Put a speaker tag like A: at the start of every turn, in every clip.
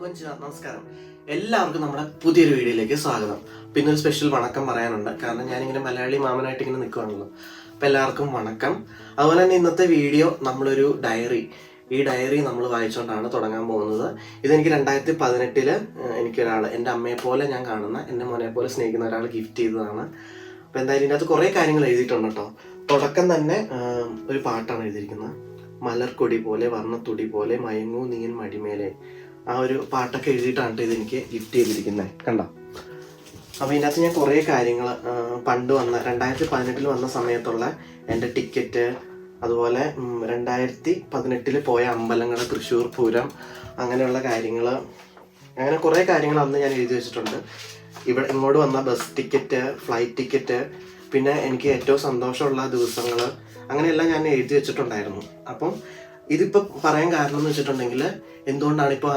A: കൊഞ്ച നമസ്കാരം. എല്ലാവർക്കും നമ്മുടെ പുതിയൊരു വീഡിയോയിലേക്ക് സ്വാഗതം. പിന്നെ ഒരു സ്പെഷ്യൽ വണക്കം പറയാനുണ്ട്. കാരണം ഞാനിങ്ങനെ മലയാളി മാമനായിട്ട് ഇങ്ങനെ നിൽക്കുവാണല്ലോ അപ്പം എല്ലാവർക്കും വണക്കം. അതുപോലെ തന്നെ ഇന്നത്തെ വീഡിയോ നമ്മളൊരു ഡയറി ഈ ഡയറി നമ്മൾ വായിച്ചുകൊണ്ടാണ് തുടങ്ങാൻ പോകുന്നത്. ഇതെനിക്ക് രണ്ടായിരത്തി പതിനെട്ടിൽ എനിക്കൊരാൾ എന്റെ അമ്മയെ പോലെ ഞാൻ കാണുന്ന എന്റെ മോനെ പോലെ സ്നേഹിക്കുന്ന ഒരാൾ ഗിഫ്റ്റ് ചെയ്തതാണ്. അപ്പം എന്തായാലും ഇതിനകത്ത് കുറേ കാര്യങ്ങൾ എഴുതിയിട്ടുണ്ട് കേട്ടോ. തുടക്കം തന്നെ ഒരു പാട്ടാണ് എഴുതിയിരിക്കുന്നത്. മലർക്കൊടി പോലെ വർണത്തുടി പോലെ മയങ്ങൂ നീൻ മടിമേലെ. ആ ഒരു പാട്ടൊക്കെ എഴുതിയിട്ടാണ് ട്ടോ ഇത് എനിക്ക് ഗിഫ്റ്റ് ചെയ്തിരിക്കുന്നത് കണ്ട? അപ്പോൾ ഇതിനകത്ത് ഞാൻ കുറേ കാര്യങ്ങൾ പണ്ട് വന്ന രണ്ടായിരത്തി പതിനെട്ടിൽ വന്ന സമയത്തുള്ള എന്റെ ടിക്കറ്റ് അതുപോലെ രണ്ടായിരത്തി പതിനെട്ടിൽ പോയ അമ്പലങ്ങൾ തൃശ്ശൂർ പൂരം അങ്ങനെയുള്ള കാര്യങ്ങൾ അങ്ങനെ കുറേ കാര്യങ്ങൾ അന്ന് ഞാൻ എഴുതി വെച്ചിട്ടുണ്ട്. ഇവിടെ ഇങ്ങോട്ട് വന്ന ബസ് ടിക്കറ്റ് ഫ്ലൈറ്റ് ടിക്കറ്റ് പിന്നെ എനിക്ക് ഏറ്റവും സന്തോഷമുള്ള ദിവസങ്ങൾ അങ്ങനെയെല്ലാം ഞാൻ എഴുതി വെച്ചിട്ടുണ്ടായിരുന്നു. അപ്പം ഇതിപ്പോൾ പറയാൻ കാരണം എന്ന് വെച്ചിട്ടുണ്ടെങ്കിൽ എന്തുകൊണ്ടാണ് ഇപ്പോൾ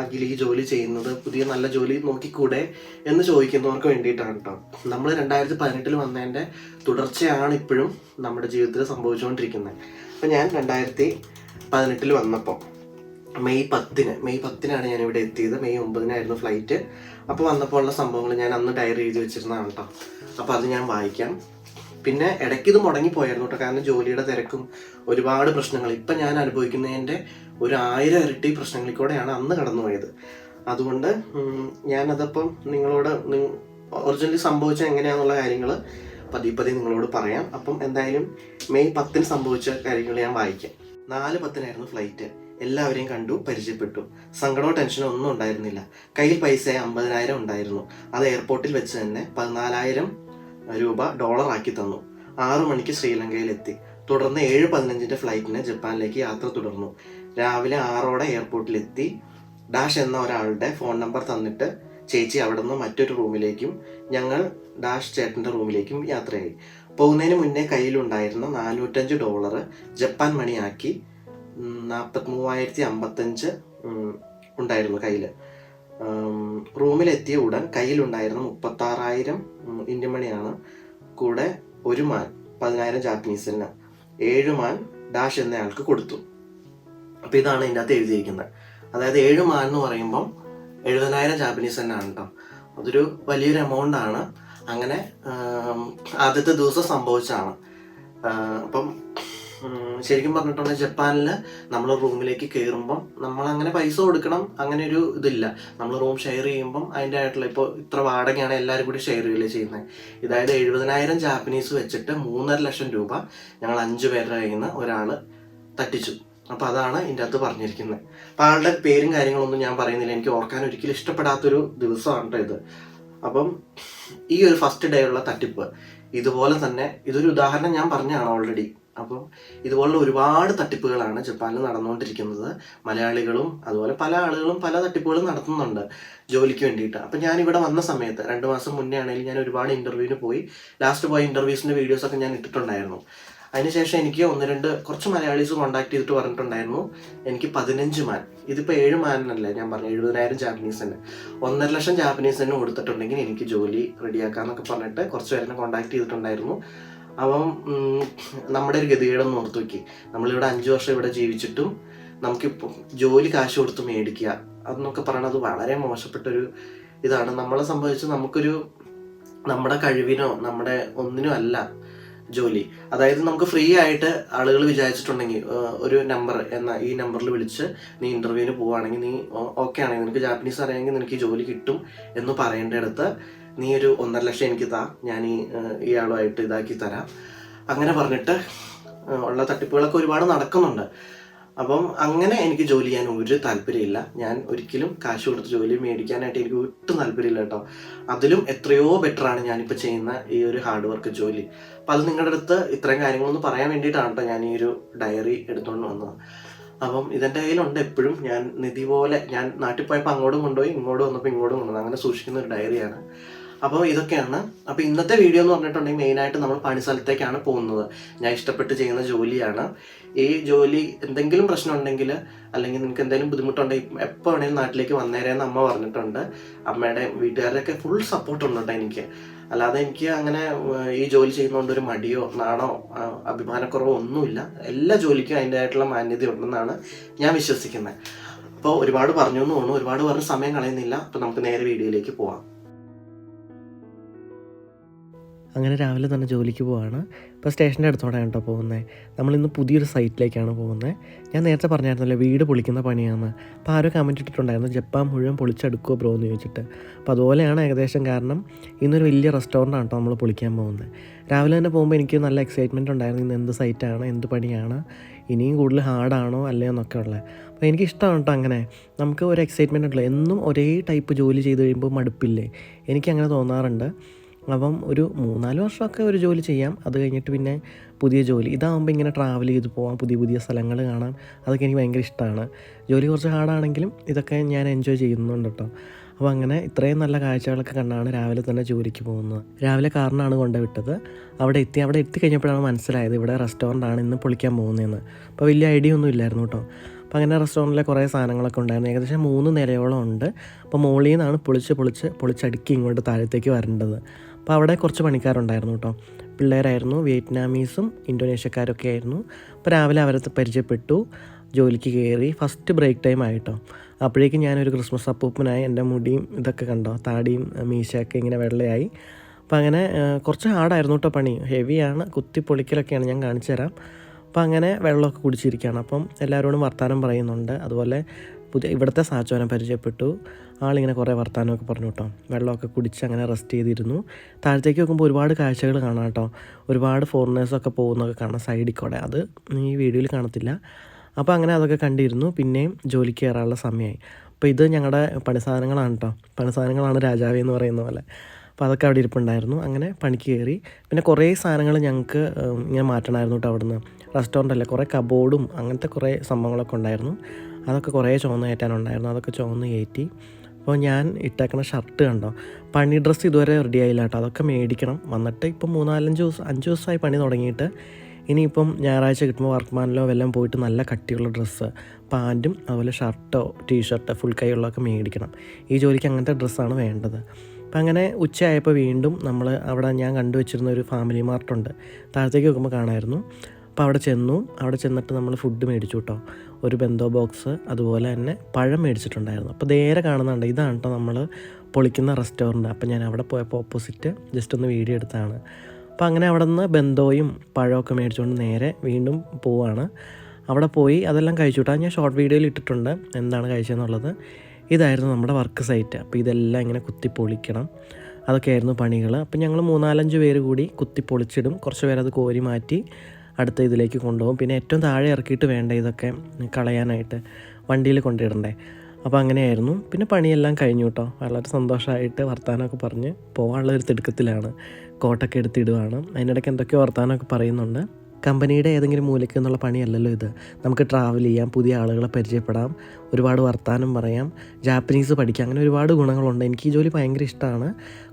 A: അഖിൽ ജോലി ചെയ്യുന്നത്? പുതിയ നല്ല ജോലി നോക്കിക്കൂടെ എന്ന് ചോദിക്കുന്നവർക്ക് വേണ്ടിയിട്ടാണ് കേട്ടോ. നമ്മൾ രണ്ടായിരത്തി പതിനെട്ടിൽ വന്നതിന്റെ തുടർച്ചയാണ് ഇപ്പോഴും നമ്മുടെ ജീവിതത്തിൽ സംഭവിച്ചുകൊണ്ടിരിക്കുന്നത്. അപ്പോൾ ഞാൻ രണ്ടായിരത്തി പതിനെട്ടിൽ വന്നപ്പോൾ മെയ് പത്തിന് മെയ് പത്തിനാണ് ഞാൻ ഇവിടെ എത്തിയത്. മെയ് ഒമ്പതിനായിരുന്നു ഫ്ലൈറ്റ് അപ്പോൾ വന്നപ്പോൾ ഉള്ള സംഭവങ്ങൾ ഞാൻ അന്ന് ഡയറി എഴുതി വെച്ചിരുന്നതാണ് കേട്ടോ. അപ്പോൾ അത് ഞാൻ വായിക്കാം. പിന്നെ ഇടയ്ക്ക് ഇത് മുടങ്ങിപ്പോയായിരുന്നു കേട്ടോ. കാരണം ജോലിയുടെ തിരക്കും ഒരുപാട് പ്രശ്നങ്ങൾ. ഇപ്പം ഞാൻ അനുഭവിക്കുന്നതിന്റെ ഒരു ആയിരം ഇരട്ടി പ്രശ്നങ്ങളിൽ കൂടെയാണ് അന്ന് കടന്നുപോയത്. അതുകൊണ്ട് ഞാനതപ്പം നിങ്ങളോട് ഒറിജിനലി സംഭവിച്ച എങ്ങനെയാണെന്നുള്ള കാര്യങ്ങൾ പതിയെ പതിയെ നിങ്ങളോട് പറയാം. അപ്പം എന്തായാലും മെയ് പത്തിന് സംഭവിച്ച കാര്യങ്ങൾ ഞാൻ വായിക്കാം. നാല് പത്തിനായിരുന്നു ഫ്ലൈറ്റ്. എല്ലാവരെയും കണ്ടു പരിചയപ്പെട്ടു. സങ്കടമോ ടെൻഷനോ ഒന്നും ഉണ്ടായിരുന്നില്ല. കയ്യിൽ പൈസ അമ്പതിനായിരം ഉണ്ടായിരുന്നു. അത് എയർപോർട്ടിൽ വെച്ച് തന്നെ പതിനാലായിരം രൂപ ഡോളർ ആക്കി തന്നു. ആറു മണിക്ക് ശ്രീലങ്കയിലെത്തി. തുടർന്ന് ഏഴ് പതിനഞ്ചിന്റെ ഫ്ലൈറ്റിന് ജപ്പാനിലേക്ക് യാത്ര തുടർന്നു. രാവിലെ ആറോടെ എയർപോർട്ടിലെത്തി. ഡാഷ് എന്ന ഒരാളുടെ ഫോൺ നമ്പർ തന്നിട്ട് ചേച്ചി അവിടെ നിന്ന് മറ്റൊരു റൂമിലേക്കും ഞങ്ങൾ ഡാഷ് ചേട്ടന്റെ റൂമിലേക്കും യാത്രയായി. പോകുന്നതിന് മുന്നേ കയ്യിലുണ്ടായിരുന്ന നാനൂറ്റഞ്ച് ഡോളർ ജപ്പാൻ മണിയാക്കി നാൽപ്പത്തി മൂവായിരത്തി അമ്പത്തഞ്ച് ഉണ്ടായിരുന്നു കയ്യിൽ റൂമിലെത്തിയ ഉടൻ കയ്യിലുണ്ടായിരുന്ന മുപ്പത്താറായിരം ഇന്ത്യൻ മണിയാണ് കൂടെ ഒരു മാൻ പതിനായിരം ജാപ്പനീസിന് ഏഴ് മാൻ ഡാഷ് എന്നയാൾക്ക് കൊടുത്തു. അപ്പൊ ഇതാണ് ഇതിന്റെ അകത്ത് എഴുതിയിരിക്കുന്നത്. അതായത് ഏഴ് മാൻ എന്ന് പറയുമ്പം എഴുപതിനായിരം ജാപ്പനീസ് തന്നെയാണ് കേട്ടോ. അതൊരു വലിയൊരു എമൗണ്ട് ആണ്. അങ്ങനെ ആദ്യത്തെ ദിവസം സംഭവിച്ചാണ് അപ്പം ശരിക്കും പറഞ്ഞിട്ടുണ്ടെങ്കിൽ ജപ്പാനിൽ നമ്മൾ റൂമിലേക്ക് കയറുമ്പം നമ്മൾ അങ്ങനെ പൈസ കൊടുക്കണം അങ്ങനെ ഒരു ഇതില്ല. നമ്മൾ റൂം ഷെയർ ചെയ്യുമ്പം അതിന്റെ ആയിട്ടുള്ള ഇപ്പോൾ ഇത്ര വാടകയാണ് എല്ലാവരും കൂടി ഷെയർ ചെയ്യുകയല്ലേ ചെയ്യുന്നത് ഇതായത് എഴുപതിനായിരം ജാപ്പനീസ് വെച്ചിട്ട് മൂന്നര ലക്ഷം രൂപ ഞങ്ങൾ അഞ്ചു പേരുടെ കയ്യിൽ നിന്ന് ഒരാൾ തട്ടിച്ചു. അപ്പം അതാണ് ഇതിന്റെ അകത്ത് പറഞ്ഞിരിക്കുന്നത് അപ്പം ആളുടെ പേരും കാര്യങ്ങളൊന്നും ഞാൻ പറയുന്നില്ല. എനിക്ക് ഓർക്കാൻ ഒരിക്കലും ഇഷ്ടപ്പെടാത്തൊരു ദിവസമാണ് ഇത്. അപ്പം ഈ ഒരു ഫസ്റ്റ് ഡേ ഉള്ള തട്ടിപ്പ്. ഇതുപോലെ തന്നെ ഇതൊരു ഉദാഹരണം ഞാൻ പറഞ്ഞാണ് ഓൾറെഡി അപ്പം ഇതുപോലുള്ള ഒരുപാട് തട്ടിപ്പുകളാണ് ജപ്പാനിൽ നടന്നുകൊണ്ടിരിക്കുന്നത്. മലയാളികളും അതുപോലെ പല ആളുകളും പല തട്ടിപ്പുകളും നടത്തുന്നുണ്ട് ജോലിക്ക് വേണ്ടിയിട്ട്. അപ്പം ഞാൻ ഇവിടെ വന്ന സമയത്ത് രണ്ട് മാസം മുന്നേ ആണെങ്കിൽ ഞാൻ ഒരുപാട് ഇന്റർവ്യൂവിന് പോയി. ലാസ്റ്റ് പോയ ഇന്റർവ്യൂസിന്റെ വീഡിയോസൊക്കെ ഞാൻ ഇട്ടിട്ടുണ്ടായിരുന്നു. അതിനുശേഷം എനിക്ക് ഒന്ന് രണ്ട് കുറച്ച് മലയാളീസ് കോൺടാക്ട് ചെയ്തിട്ട് പറഞ്ഞിട്ടുണ്ടായിരുന്നു. എനിക്ക് പതിനഞ്ച് മാൻ ഇതിപ്പോൾ ഏഴ് മാനല്ലേ ഞാൻ പറഞ്ഞു എഴുപതിനായിരം ജാപ്പനീസിന് ഒന്നര ലക്ഷം ജാപ്പനീസിന് കൊടുത്തിട്ടുണ്ടെങ്കിൽ എനിക്ക് ജോലി റെഡിയാക്കാന്നൊക്കെ പറഞ്ഞിട്ട് കുറച്ച് പേരെ കോൺടാക്ട് ചെയ്തിട്ടുണ്ടായിരുന്നു. അപ്പം നമ്മുടെ ഒരു ഗതികേടം ഓർത്ത് നോക്കി നമ്മളിവിടെ അഞ്ച് വർഷം ഇവിടെ ജീവിച്ചിട്ടും നമുക്കിപ്പോൾ ജോലി കാശ് കൊടുത്ത് മേടിക്കുക അതെന്നൊക്കെ പറയണത് വളരെ മോശപ്പെട്ടൊരു ഇതാണ്. നമ്മളെ സംബന്ധിച്ച് നമുക്കൊരു നമ്മുടെ കഴിവിനോ നമ്മുടെ ഒന്നിനും അല്ല ജോലി. അതായത് നമുക്ക് ഫ്രീ ആയിട്ട് ആളുകൾ വിചാരിച്ചിട്ടുണ്ടെങ്കിൽ ഒരു നമ്പർ എന്ന ഈ നമ്പറിൽ വിളിച്ച് നീ ഇന്റർവ്യൂവിന് പോവുകയാണെങ്കിൽ നീ ഓക്കെ ആണെങ്കിൽ നിനക്ക് ജാപ്പനീസ് അറിയാമെങ്കിൽ നിനക്ക് ജോലി കിട്ടും എന്ന് പറയേണ്ടടുത്ത് നീ ഒരു ഒന്നര ലക്ഷം എനിക്ക് താ. ഞാൻ ഈ ഇയാളുമായിട്ട് ഇതാക്കി തരാം. അങ്ങനെ പറഞ്ഞിട്ട് ഉള്ള തട്ടിപ്പുകളൊക്കെ ഒരുപാട് നടക്കുന്നുണ്ട്. അപ്പം അങ്ങനെ എനിക്ക് ജോലി ചെയ്യാൻ ഒരു താല്പര്യമില്ല. ഞാൻ ഒരിക്കലും കാശ് കൊടുത്ത് ജോലി മേടിക്കാനായിട്ട് എനിക്ക് ഒട്ടും താല്പര്യമില്ല കേട്ടോ. അതിലും എത്രയോ ബെറ്ററാണ് ഞാനിപ്പോൾ ചെയ്യുന്ന ഈ ഒരു ഹാർഡ് വർക്ക് ജോലി. അപ്പം അത് നിങ്ങളുടെ അടുത്ത് ഇത്രയും കാര്യങ്ങളൊന്നും പറയാൻ വേണ്ടിയിട്ടാണ് കേട്ടോ ഞാൻ ഈ ഒരു ഡയറി എടുത്തുകൊണ്ട് വന്നത്. അപ്പം ഇതെന്റെ കയ്യിലുണ്ട് എപ്പോഴും. ഞാൻ നിധി പോലെ ഞാൻ നാട്ടിൽ പോയപ്പോൾ അങ്ങോട്ടും കൊണ്ടുപോയി ഇങ്ങോട്ട് വന്നപ്പോൾ ഇങ്ങോട്ടും കൊണ്ടുവന്നു. അങ്ങനെ സൂക്ഷിക്കുന്ന ഒരു ഡയറിയാണ്. അപ്പോൾ ഇതൊക്കെയാണ്. അപ്പോൾ ഇന്നത്തെ വീഡിയോ എന്ന് പറഞ്ഞിട്ടുണ്ടെങ്കിൽ മെയിനായിട്ട് നമ്മൾ പണി സ്ഥലത്തേക്കാണ് പോകുന്നത്. ഞാൻ ഇഷ്ടപ്പെട്ട് ചെയ്യുന്ന ജോലിയാണ്. ഈ ജോലി എന്തെങ്കിലും പ്രശ്നം ഉണ്ടെങ്കിൽ അല്ലെങ്കിൽ നിനക്ക് എന്തെങ്കിലും ബുദ്ധിമുട്ടുണ്ടെങ്കിൽ എപ്പോൾ വേണമെങ്കിലും നാട്ടിലേക്ക് വന്നേരെയെന്ന് അമ്മ പറഞ്ഞിട്ടുണ്ട്. അമ്മയുടെ വീട്ടുകാരുടെയൊക്കെ ഫുൾ സപ്പോർട്ട് ഉണ്ട് എനിക്ക്. അല്ലാതെ എനിക്ക് അങ്ങനെ ഈ ജോലി ചെയ്യുന്നതുകൊണ്ട് ഒരു മടിയോ നാണോ അഭിമാനക്കുറവോ ഒന്നുമില്ല. എല്ലാ ജോലിക്കും അതിന്റെതായിട്ടുള്ള മാന്യത ഉണ്ടെന്നാണ് ഞാൻ വിശ്വസിക്കുന്നത്. അപ്പോൾ ഒരുപാട് പറഞ്ഞു എന്ന് തോന്നുന്നു. ഒരുപാട് പറഞ്ഞ് സമയം കളയുന്നില്ല. അപ്പോൾ നമുക്ക് നേരെ വീഡിയോയിലേക്ക് പോവാം. അങ്ങനെ രാവിലെ തന്നെ ജോലിക്ക് പോവാണ്. ഇപ്പോൾ സ്റ്റേഷന്റെ അടുത്തോടെയാണ് കേട്ടോ പോകുന്നത്. നമ്മളിന്ന് പുതിയൊരു സൈറ്റിലേക്കാണ് പോകുന്നത്. ഞാൻ നേരത്തെ പറഞ്ഞായിരുന്നല്ലോ വീട് പൊളിക്കുന്ന പണിയാണ്. അപ്പോൾ ആരോ കമന്റ് ഇട്ടിട്ടുണ്ടായിരുന്നു ജപ്പാൻ മുഴുവൻ പൊളിച്ചെടുക്കുമോ ബ്രോ? എന്ന് ചോദിച്ചിട്ട്. അപ്പോൾ അതുപോലെയാണ് ഏകദേശം കാരണം ഇന്നൊരു വലിയ റെസ്റ്റോറന്റ് കേട്ടോ നമ്മൾ പൊളിക്കാൻ പോകുന്നത്. രാവിലെ തന്നെ പോകുമ്പോൾ എനിക്ക് നല്ല എക്സൈറ്റ്മെന്റ് ഉണ്ടായിരുന്നു ഇന്ന് എന്ത് സൈറ്റാണ് എന്ത് പണിയാണ് ഇനിയും കൂടുതൽ ഹാർഡാണോ അല്ലയോ എന്നൊക്കെ ഉള്ളത്. അപ്പോൾ എനിക്ക് ഇഷ്ടമാണ് കേട്ടോ അങ്ങനെ. നമുക്ക് ഒരു എക്സൈറ്റ്മെന്റ് ഉണ്ടല്ലോ. എന്നും ഒരേ ടൈപ്പ് ജോലി ചെയ്ത് കഴിയുമ്പോൾ മടുപ്പില്ലേ? എനിക്കങ്ങനെ തോന്നാറുണ്ട്. അപ്പം ഒരു മൂന്നാൽ വർഷമൊക്കെ ഒരു ജോലി ചെയ്യാം. അത് കഴിഞ്ഞിട്ട് പിന്നെ പുതിയ ജോലി. ഇതാകുമ്പോൾ ഇങ്ങനെ ട്രാവൽ ചെയ്ത് പോകാം പുതിയ പുതിയ സ്ഥലങ്ങൾ കാണാം. അതൊക്കെ എനിക്ക് ഭയങ്കര ഇഷ്ടമാണ് ജോലി കുറച്ച് ഹാർഡാണെങ്കിലും ഇതൊക്കെ ഞാൻ എൻജോയ് ചെയ്യുന്നുണ്ട് കേട്ടോ. അപ്പോൾ അങ്ങനെ ഇത്രയും നല്ല കാഴ്ചകളൊക്കെ കണ്ടാണ് രാവിലെ തന്നെ ജോലിക്ക് പോകുന്നത്. രാവിലെ കാറിനാണ് കൊണ്ടുവിട്ടത്. അവിടെ എത്തി. അവിടെ എത്തി കഴിഞ്ഞപ്പോഴാണ് മനസ്സിലായത് ഇവിടെ റെസ്റ്റോറന്റാണ് ഇന്ന് പൊളിക്കാൻ പോകുന്നതെന്ന്. അപ്പോൾ വലിയ ഐഡിയ ഒന്നും ഇല്ലായിരുന്നു കേട്ടോ. അപ്പോൾ അങ്ങനെ റെസ്റ്റോറന്റിലെ കുറേ സാധനങ്ങളൊക്കെ ഉണ്ടായിരുന്നു. ഏകദേശം മൂന്ന് നിലയോളം ഉണ്ട്. അപ്പോൾ മുകളിൽ നിന്നാണ് പൊളിച്ച് പൊളിച്ച് പൊളിച്ചടുക്കി ഇങ്ങോട്ട് താഴത്തേക്ക് വരേണ്ടത്. അപ്പോൾ അവിടെ കുറച്ച് പണിക്കാരുണ്ടായിരുന്നു കേട്ടോ. പിള്ളേരായിരുന്നു വിയറ്റ്നാമീസും ഇന്തോനേഷ്യക്കാരൊക്കെ ആയിരുന്നു. അപ്പോൾ രാവിലെ അവരെ പരിചയപ്പെട്ടു ജോലിക്ക് കയറി ഫസ്റ്റ് ബ്രേക്ക് ടൈം ആയിട്ടോ. അപ്പോഴേക്കും ഞാനൊരു ക്രിസ്മസ് അപ്പൂപ്പനായി എന്റെ മുടിയും ഇതൊക്കെ കണ്ടോ താടിയും മീശയൊക്കെ ഇങ്ങനെ വെള്ളയായി. അപ്പോൾ അങ്ങനെ കുറച്ച് ഹാർഡായിരുന്നു കേട്ടോ പണി. ഹെവിയാണ് കുത്തി പൊളിക്കലൊക്കെയാണ് ഞാൻ കാണിച്ചു തരാം അപ്പോൾ അങ്ങനെ വെള്ളമൊക്കെ കുടിച്ചിരിക്കുകയാണ്. അപ്പം എല്ലാവരോടും വർത്തമാനം പറയുന്നുണ്ട്. അതുപോലെ പുതിയ ഇവിടുത്തെ സാച്ചോനെ പരിചയപ്പെട്ടു. ആളിങ്ങനെ കുറേ വർത്തമാനമൊക്കെ പറഞ്ഞു കേട്ടോ. വെള്ളമൊക്കെ കുടിച്ച് അങ്ങനെ റെസ്റ്റ് ചെയ്തിരുന്നു. താഴത്തേക്ക് നോക്കുമ്പോൾ ഒരുപാട് കാഴ്ചകൾ കാണാം കേട്ടോ. ഒരുപാട് ഫോറിനേഴ്സൊക്കെ പോകുന്നതൊക്കെ കാണാം സൈഡിൽ കൂടെ അത് ഈ വീഡിയോയിൽ കാണത്തില്ല. അപ്പോൾ അങ്ങനെ അതൊക്കെ കണ്ടിരുന്നു. പിന്നെയും ജോലിക്ക് കയറാനുള്ള സമയമായി അപ്പോൾ ഇത് ഞങ്ങളുടെ പണി സാധനങ്ങളാണ് കേട്ടോ. പണി സാധനങ്ങളാണ് രാജാവേ എന്ന് പറയുന്ന പോലെ. അപ്പോൾ അതൊക്കെ അവിടെ ഇരിപ്പുണ്ടായിരുന്നു. അങ്ങനെ പണിക്ക് കയറി. പിന്നെ കുറേ സാധനങ്ങൾ ഞങ്ങൾക്ക് ഇങ്ങനെ മാറ്റണമായിരുന്നു കേട്ടോ അവിടുന്ന്. റെസ്റ്റോറന്റ് അല്ലേ? കുറേ കബോർഡും അങ്ങനത്തെ കുറേ സംഭവങ്ങളൊക്കെ ഉണ്ടായിരുന്നു. അതൊക്കെ കുറേ ചുവന്ന് കയറ്റാനുണ്ടായിരുന്നു. അതൊക്കെ ചുവന്ന് കയറ്റി. അപ്പോൾ ഞാൻ ഇട്ടേക്കണ ഷർട്ട് കണ്ടോ? പണി ഡ്രസ്സ് ഇതുവരെ റെഡി ആയില്ല കേട്ടോ. അതൊക്കെ മേടിക്കണം. വന്നിട്ട് ഇപ്പം മൂന്നാലഞ്ച് ദിവസം അഞ്ച് ദിവസമായി പണി തുടങ്ങിയിട്ട്. ഇനിയിപ്പം ഞായറാഴ്ച കിട്ടുമ്പോൾ വർക്ക്മാനിലോ വല്ലതും പോയിട്ട് നല്ല കട്ടിയുള്ള ഡ്രസ്സ് പാന്റും അതുപോലെ ഷർട്ടോ ടീഷർട്ട് ഫുൾ കൈയുള്ളതൊക്കെ മേടിക്കണം. ഈ ജോലിക്ക് അങ്ങനത്തെ ഡ്രസ്സാണ് വേണ്ടത്. അപ്പം അങ്ങനെ ഉച്ചയായപ്പോൾ വീണ്ടും നമ്മൾ അവിടെ ഞാൻ കണ്ടുവച്ചിരുന്ന ഒരു ഫാമിലി മാർട്ടുണ്ട് താഴത്തേക്ക് നോക്കുമ്പോൾ കാണാമായിരുന്നു അപ്പോൾ അവിടെ ചെന്നു. അവിടെ ചെന്നിട്ട് നമ്മൾ ഫുഡ് മേടിച്ചു കേട്ടോ ഒരു ബെന്തോ ബോക്സ് അതുപോലെ തന്നെ പഴം മേടിച്ചിട്ടുണ്ടായിരുന്നു. അപ്പോൾ നേരെ കാണുന്നുണ്ട്. ഇതാണ് കേട്ടോ നമ്മൾ പൊളിക്കുന്ന റെസ്റ്റോറന്റ് അപ്പോൾ ഞാൻ അവിടെ പോയപ്പോൾ ഓപ്പോസിറ്റ് ജസ്റ്റ് ഒന്ന് വീഡിയോ എടുത്താണ്. അപ്പോൾ അങ്ങനെ അവിടെ നിന്ന് ബെന്തോയും പഴമൊക്കെ മേടിച്ചുകൊണ്ട് നേരെ വീണ്ടും പോവാണ്. അവിടെ പോയി അതെല്ലാം കഴിച്ചു കേട്ടോ ഞാൻ ഷോർട്ട് വീഡിയോയിൽ ഇട്ടിട്ടുണ്ട്. എന്താണ് കഴിച്ചതെന്നുള്ളത് ഇതായിരുന്നു നമ്മുടെ വർക്ക് സൈറ്റ് അപ്പോൾ ഇതെല്ലാം ഇങ്ങനെ കുത്തി പൊളിക്കണം. അതൊക്കെയായിരുന്നു പണികൾ അപ്പോൾ ഞങ്ങൾ മൂന്നാലഞ്ച് പേര് കൂടി കുത്തി പൊളിച്ചിടും. കുറച്ച് പേരത് കോരി മാറ്റി അടുത്ത ഇതിലേക്ക് കൊണ്ടുപോകും. പിന്നെ ഏറ്റവും താഴെ ഇറക്കിയിട്ട് വേണ്ട ഇതൊക്കെ കളയാനായിട്ട്. വണ്ടിയിൽ കൊണ്ടിടണ്ടേ അപ്പോൾ അങ്ങനെയായിരുന്നു. പിന്നെ പണിയെല്ലാം കഴിഞ്ഞു കേട്ടോ. വളരെ സന്തോഷമായിട്ട് വർത്തമാനമൊക്കെ പറഞ്ഞ് പോകാനുള്ള ഒരു തിടുക്കത്തിലാണ്. കോട്ടൊക്കെ എടുത്തിടുവാണ്. അതിനിടയ്ക്ക് എന്തൊക്കെയോ വർത്തമാനമൊക്കെ പറയുന്നുണ്ട്. കമ്പനിയുടെ ഏതെങ്കിലും മൂലയ്ക്ക് എന്നുള്ള പണിയല്ലല്ലോ ഇത്. നമുക്ക് ട്രാവൽ ചെയ്യാം പുതിയ ആളുകളെ പരിചയപ്പെടാം ഒരുപാട് വർത്തമാനം പറയാം ജാപ്പനീസ് പഠിക്കാം അങ്ങനെ ഒരുപാട് ഗുണങ്ങളുണ്ട്. എനിക്ക് ഈ ജോലി ഭയങ്കര ഇഷ്ടമാണ്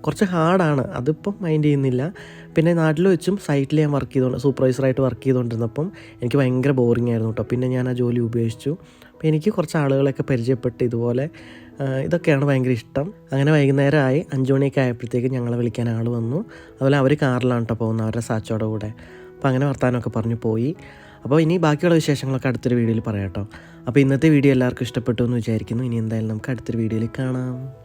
A: കുറച്ച് ഹാർഡാണ് അതിപ്പം മൈൻഡ് ചെയ്യുന്നില്ല. പിന്നെ നാട്ടിൽ വെച്ചും സൈറ്റിൽ ഞാൻ വർക്ക് ചെയ്തുകൊണ്ട് സൂപ്പർവൈസറായിട്ട് വർക്ക് ചെയ്തുകൊണ്ടിരുന്നപ്പം എനിക്ക് ഭയങ്കര ബോറിംഗ് ആയിരുന്നു കേട്ടോ പിന്നെ ഞാൻ ആ ജോലി ഉപേക്ഷിച്ചു. അപ്പോൾ എനിക്ക് കുറച്ച് ആളുകളൊക്കെ പരിചയപ്പെട്ട് ഇതുപോലെ ഇതൊക്കെയാണ് ഭയങ്കര ഇഷ്ടം. അങ്ങനെ വൈകുന്നേരമായി അഞ്ച് മണിയൊക്കെ ആയപ്പോഴത്തേക്ക് ഞങ്ങളെ വിളിക്കാൻ ആൾ വന്നു. അതുപോലെ അവർ കാറിലാണ് കേട്ടോ പോകുന്നത് അവരുടെ സാച്ചോടെ കൂടെ. അപ്പോൾ അങ്ങനെ വർത്താനമൊക്കെ പറഞ്ഞു പോയി. അപ്പോൾ ഇനി ബാക്കിയുള്ള വിശേഷങ്ങളൊക്കെ അടുത്തൊരു വീഡിയോയിൽ പറയാം കേട്ടോ. അപ്പോൾ ഇന്നത്തെ വീഡിയോ എല്ലാവർക്കും ഇഷ്ടപ്പെട്ടു എന്ന് വിചാരിക്കുന്നു. ഇനി എന്തായാലും നമുക്ക് അടുത്തൊരു വീഡിയോയിൽ കാണാം.